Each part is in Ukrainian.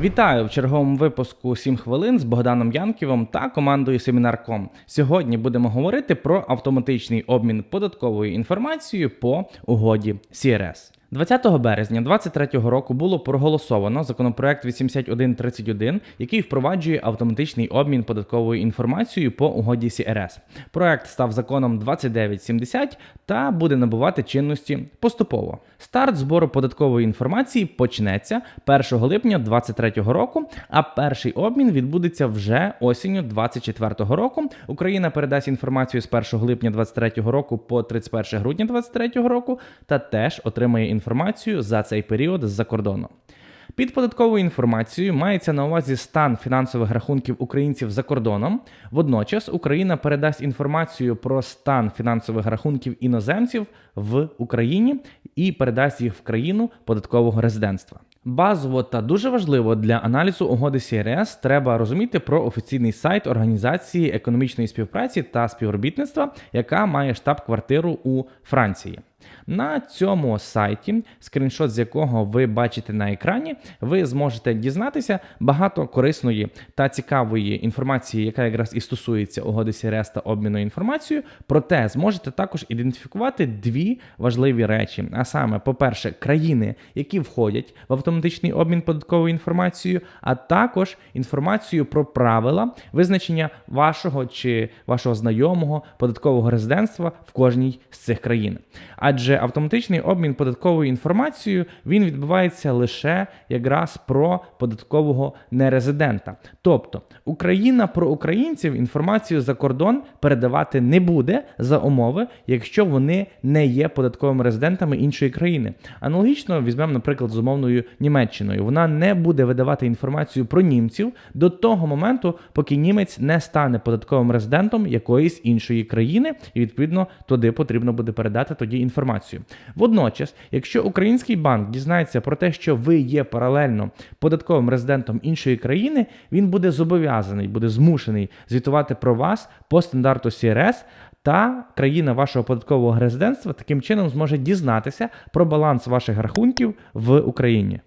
Вітаю в черговому випуску «7 хвилин з Богданом Янківом та командою Семінар.ком. Сьогодні будемо говорити про автоматичний обмін податковою інформацією по угоді CRS. 20 березня 2023 року було проголосовано законопроект 8131, який впроваджує автоматичний обмін податковою інформацією по угоді CRS. Проект став законом 2970 та буде набувати чинності поступово. Старт збору податкової інформації почнеться 1 липня 2023 року, а перший обмін відбудеться вже осінню 2024 року. Україна передасть інформацію з 1 липня 2023 року по 31 грудня 2023 року та теж отримає інформацію за цей період з-за кордону. Під податковою інформацією мається на увазі стан фінансових рахунків українців за кордоном. Водночас Україна передасть інформацію про стан фінансових рахунків іноземців в Україні і передасть їх в країну податкового резидентства. Базово та дуже важливо для аналізу угоди CRS треба розуміти про офіційний сайт Організації економічної співпраці та співробітництва, яка має штаб-квартиру у Франції. На цьому сайті, скріншот з якого ви бачите на екрані, ви зможете дізнатися багато корисної та цікавої інформації, яка якраз і стосується угоди CRS та обміну інформацією. Проте зможете також ідентифікувати дві важливі речі: а саме, по-перше, країни, які входять в автоматичний обмін податковою інформацією, а також інформацію про правила визначення вашого чи вашого знайомого податкового резидентства в кожній з цих країн. Адже автоматичний обмін податковою інформацією він відбувається лише якраз про податкового нерезидента. Тобто Україна про українців інформацію за кордон передавати не буде за умови, якщо вони не є податковими резидентами іншої країни. Аналогічно візьмемо, наприклад, з умовною Німеччиною. Вона не буде видавати інформацію про німців до того моменту, поки німець не стане податковим резидентом якоїсь іншої країни, і відповідно туди потрібно буде передати тоді інформацію. Водночас, якщо український банк дізнається про те, що ви є паралельно податковим резидентом іншої країни, він буде зобов'язаний, буде змушений звітувати про вас по стандарту CRS, та країна вашого податкового резидентства таким чином зможе дізнатися про баланс ваших рахунків в Україні.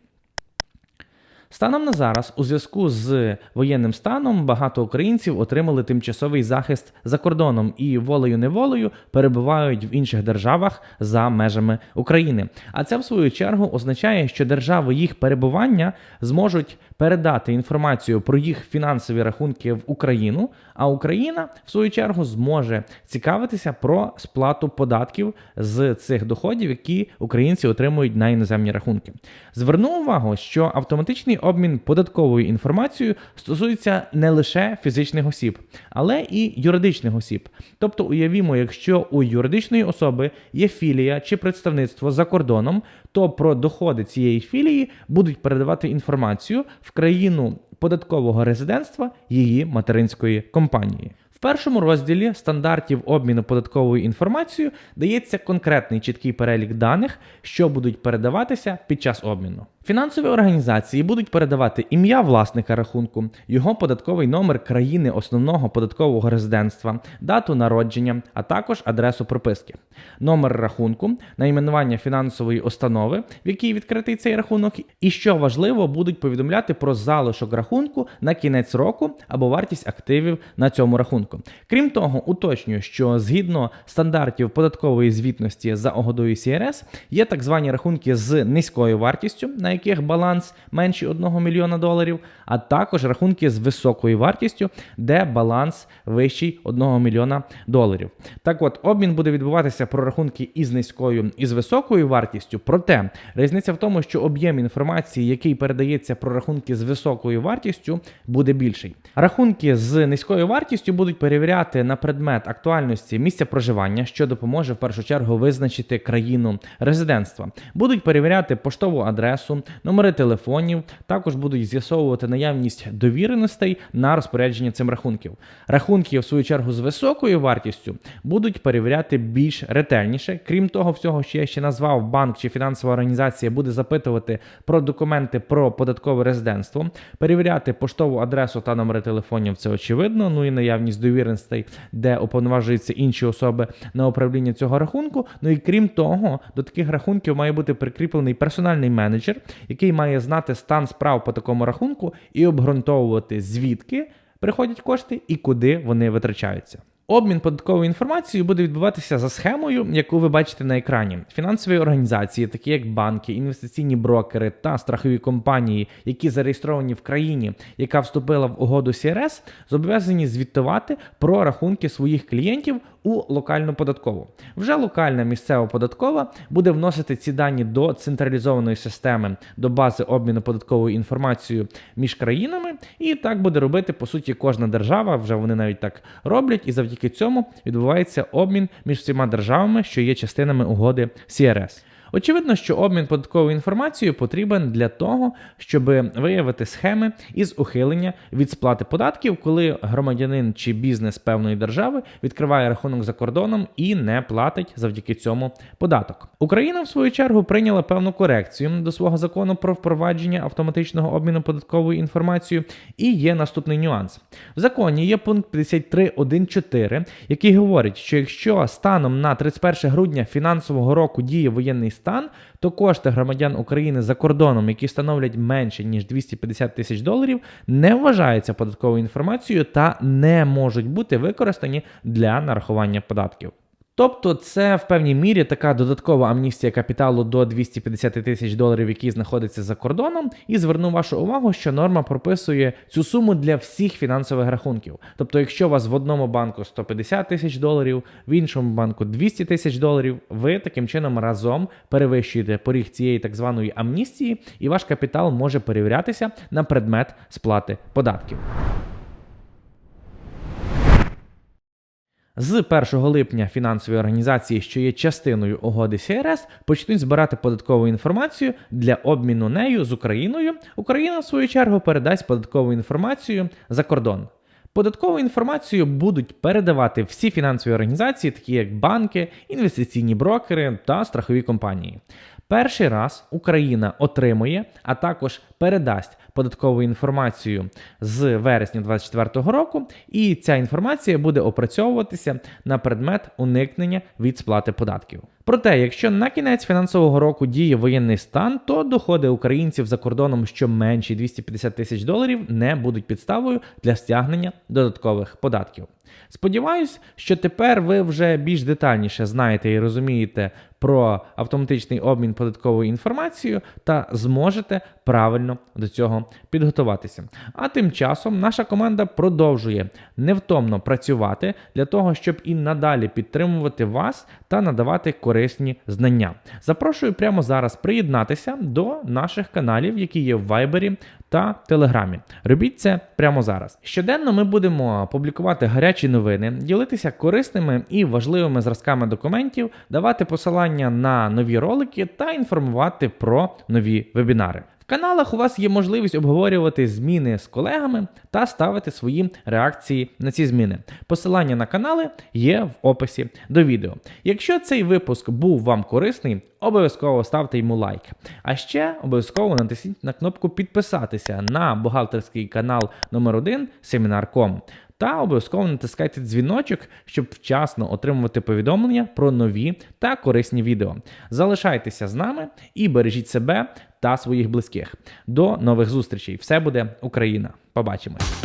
Станом на зараз, у зв'язку з воєнним станом, багато українців отримали тимчасовий захист за кордоном і волею-неволею перебувають в інших державах за межами України. А це в свою чергу означає, що держави їх перебування зможуть передати інформацію про їх фінансові рахунки в Україну, а Україна в свою чергу зможе цікавитися про сплату податків з цих доходів, які українці отримують на іноземні рахунки. Зверну увагу, що автоматичний обмін податковою інформацією стосується не лише фізичних осіб, але і юридичних осіб. Тобто, уявімо, якщо у юридичної особи є філія чи представництво за кордоном, то про доходи цієї філії будуть передавати інформацію в країну податкового резидентства її материнської компанії. В першому розділі стандартів обміну податковою інформацією дається конкретний чіткий перелік даних, що будуть передаватися під час обміну. Фінансові організації будуть передавати ім'я власника рахунку, його податковий номер країни основного податкового резидентства, дату народження, а також адресу прописки, номер рахунку, найменування фінансової установи, в якій відкритий цей рахунок, і що важливо, будуть повідомляти про залишок рахунку на кінець року або вартість активів на цьому рахунку. Крім того, уточнюю, що згідно стандартів податкової звітності за угодою CRS є так звані рахунки з низькою вартістю. на яких баланс менший 1 мільйона доларів, а також рахунки з високою вартістю, де баланс вищий 1 мільйона доларів. Так от, обмін буде відбуватися про рахунки із низькою і з високою вартістю. Проте різниця в тому, що об'єм інформації, який передається про рахунки з високою вартістю, буде більший. Рахунки з низькою вартістю будуть перевіряти на предмет актуальності місця проживання, що допоможе в першу чергу визначити країну резидентства. Будуть перевіряти поштову адресу, номери телефонів, також будуть з'ясовувати наявність довіреностей на розпорядження цим рахунків. Рахунки, в свою чергу, з високою вартістю будуть перевіряти більш ретельніше. Крім того, всього, що я ще назвав, банк чи фінансова організація буде запитувати про документи про податкове резидентство, перевіряти поштову адресу та номери телефонів, це очевидно. Ну і наявність довіреностей, де уповноважуються інші особи на управління цього рахунку. Ну і крім того, до таких рахунків має бути прикріплений персональний менеджер, який має знати стан справ по такому рахунку і обґрунтовувати звідки приходять кошти і куди вони витрачаються. Обмін податковою інформацією буде відбуватися за схемою, яку ви бачите на екрані. Фінансові організації, такі як банки, інвестиційні брокери та страхові компанії, які зареєстровані в країні, яка вступила в угоду CRS, зобов'язані звітувати про рахунки своїх клієнтів у локальну податкову. Вже локальна місцева податкова буде вносити ці дані до централізованої системи, до бази обміну податковою інформацією між країнами, і так буде робити по суті кожна держава. Вже вони навіть так роблять, і завдяки цьому відбувається обмін між всіма державами, що є частинами угоди CRS. Очевидно, що обмін податковою інформацією потрібен для того, щоб виявити схеми із ухилення від сплати податків, коли громадянин чи бізнес певної держави відкриває рахунок за кордоном і не платить завдяки цьому податок. Україна, в свою чергу, прийняла певну корекцію до свого закону про впровадження автоматичного обміну податковою інформацією. І є наступний нюанс: в законі є пункт 53.1.4, який говорить, що якщо станом на 31 грудня фінансового року діє воєнний стан, то кошти громадян України за кордоном, які становлять менше ніж 250 тисяч доларів, не вважаються податковою інформацією та не можуть бути використані для нарахування податків. Тобто це в певній мірі така додаткова амністія капіталу до 250 тисяч доларів, який знаходиться за кордоном, і зверну вашу увагу, що норма прописує цю суму для всіх фінансових рахунків. Тобто, якщо у вас в одному банку 150 тисяч доларів, в іншому банку 200 тисяч доларів, ви таким чином разом перевищуєте поріг цієї так званої амністії, і ваш капітал може перевірятися на предмет сплати податків. З 1 липня фінансові організації, що є частиною угоди CRS, почнуть збирати податкову інформацію для обміну нею з Україною. Україна, в свою чергу, передасть податкову інформацію за кордон. Податкову інформацію будуть передавати всі фінансові організації, такі як банки, інвестиційні брокери та страхові компанії. Перший раз Україна отримує, а також передасть податкову інформацію з вересня 2024 року, і ця інформація буде опрацьовуватися на предмет уникнення від сплати податків. Проте, якщо на кінець фінансового року діє воєнний стан, то доходи українців за кордоном, що менші 250 тисяч доларів, не будуть підставою для стягнення додаткових податків. Сподіваюсь, що тепер ви вже більш детальніше знаєте і розумієте про автоматичний обмін податковою інформацією та зможете правильно до цього підготуватися. А тим часом наша команда продовжує невтомно працювати для того, щоб і надалі підтримувати вас та надавати корисні знання. Запрошую прямо зараз приєднатися до наших каналів, які є в Вайбері та Телеграмі. Робіть це прямо зараз. Щоденно ми будемо публікувати гарячі новини, ділитися корисними і важливими зразками документів, давати посилання на нові ролики та інформувати про нові вебінари. Каналах у вас є можливість обговорювати зміни з колегами та ставити свої реакції на ці зміни. Посилання на канали є в описі до відео. Якщо цей випуск був вам корисний, обов'язково ставте йому лайк. А ще обов'язково натисніть на кнопку підписатися на бухгалтерський канал номер 1 Семінар.com. Та обов'язково натискайте дзвіночок, щоб вчасно отримувати повідомлення про нові та корисні відео. Залишайтеся з нами і бережіть себе та своїх близьких. До нових зустрічей! Все буде Україна! Побачимось!